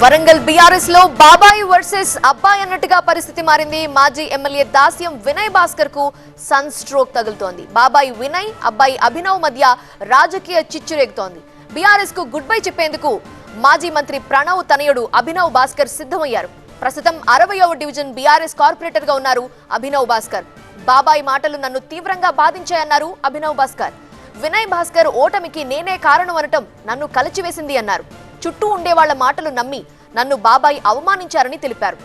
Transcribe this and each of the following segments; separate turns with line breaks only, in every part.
వరంగల్ బీఆర్ఎస్లో బాబాయి వర్సెస్ అబ్బాయి అన్నట్టుగా పరిస్థితి మారింది. మాజీ ఎమ్మెల్యే దాస్యం వినయ్ భాస్కర్కు సన్ స్ట్రోక్ తగులుతోంది. బాబాయి వినయ్ అబ్బాయి అభినవ్ మధ్య రాజకీయ చిచ్చురేగుతోంది. బీఆర్ఎస్కు గుడ్ బై చెప్పేందుకు మాజీ మంత్రి ప్రణవ్ తనయుడు అభినవ్ భాస్కర్ సిద్ధమయ్యారు. ప్రస్తుతం అరవయవ డివిజన్ బీఆర్ఎస్ కార్పొరేటర్గా ఉన్నారు అభినవ్ భాస్కర్. బాబాయి మాటలు నన్ను తీవ్రంగా బాధించాయన్నారు అభినవ్ భాస్కర్. వినయ్ భాస్కర్ ఓటమికి నేనే కారణం అనటం నన్ను కలిచివేసింది అన్నారు. చుట్టూ ఉండే వాళ్ళ మాటలు నమ్మి నన్ను బాబాయ్ అవమానించారని తెలిపారు.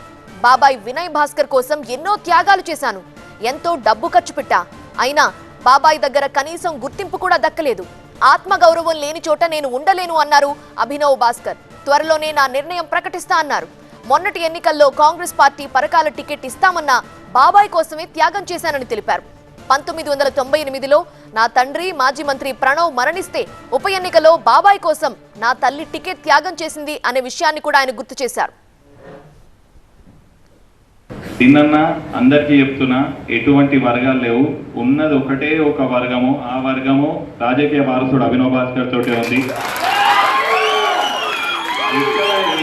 బాబాయ్ వినయ్ భాస్కర్ కోసం ఎన్నో త్యాగాలు చేశాను. ఎంతో డబ్బు ఖర్చు పెట్టా. అయినా బాబాయ్ దగ్గర కనీసం గుర్తింపు కూడా దక్కలేదు. ఆత్మగౌరవం లేని చోట నేను ఉండలేను అన్నారు అభినవ్ భాస్కర్. త్వరలోనే నా నిర్ణయం ప్రకటిస్తా అన్నారు. మొన్నటి ఎన్నికల్లో కాంగ్రెస్ పార్టీ పరకాల టికెట్ ఇస్తామన్నా బాబాయ్ కోసమే త్యాగం చేశానని తెలిపారు. పంతొమ్మిది వందల తొంభై ఎనిమిదిలో నా తండ్రి మాజీ మంత్రి ప్రణవ్ మరణిస్తే ఉప ఎన్నికలో బాబాయ్ కోసం నా తల్లి టికెట్ త్యాగం చేసింది అనే విషయాన్ని కూడా ఆయన గుర్తు చేశారు.
నిన్న అందరికీ చెప్తున్నా ఎటువంటి వర్గాలు లేవు. ఉన్నది ఒకటే ఒక వర్గము. ఆ వర్గము రాజకీయ వారసుడు అభినవ్ భాస్కర్ తోటి ఉంది.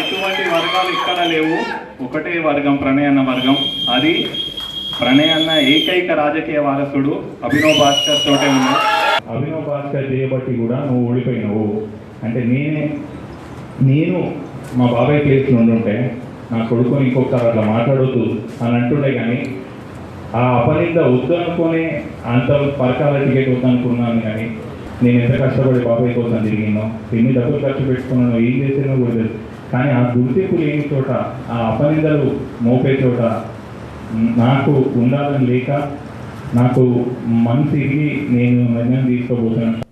ఎటువంటి వర్గాలు ఇక్కడ లేవు. ఒకటే వర్గం ప్రణయ్ అన్న వర్గం. అది ప్రణయ్ అన్న ఏకైక రాజకీయ వారసుడు అభినవ్ భాస్కర్ తోటే ఉన్నా అభినవ్ భాస్కర్ చేయబట్టి కూడా నువ్వు ఓడిపోయినావు. అంటే నేనే నేను మా బాబాయ్ ప్లేస్లో ఉండుంటే నా కొడుకుని ఇంకొకసారి అట్లా మాట్లాడొద్దు అని అంటుండే కానీ ఆ అపనింద వద్దనుకునే అంత పరకాల టికెట్ వద్దనుకున్నాను కానీ నేను ఎంత కష్టపడి బాబాయ్ కోసం తిరిగినో ఎన్ని డబ్బులు ఖర్చు పెట్టుకున్నానో ఏం చేసానో కూడా తెలుసు కానీ ఆ గుర్తింపు లేని చోట ఆ అపనిందలు మోపే చోట నాకు ఉండాలని లేక నాకు మనసు నేను నిర్ణయం తీసుకోబోతున్నాను.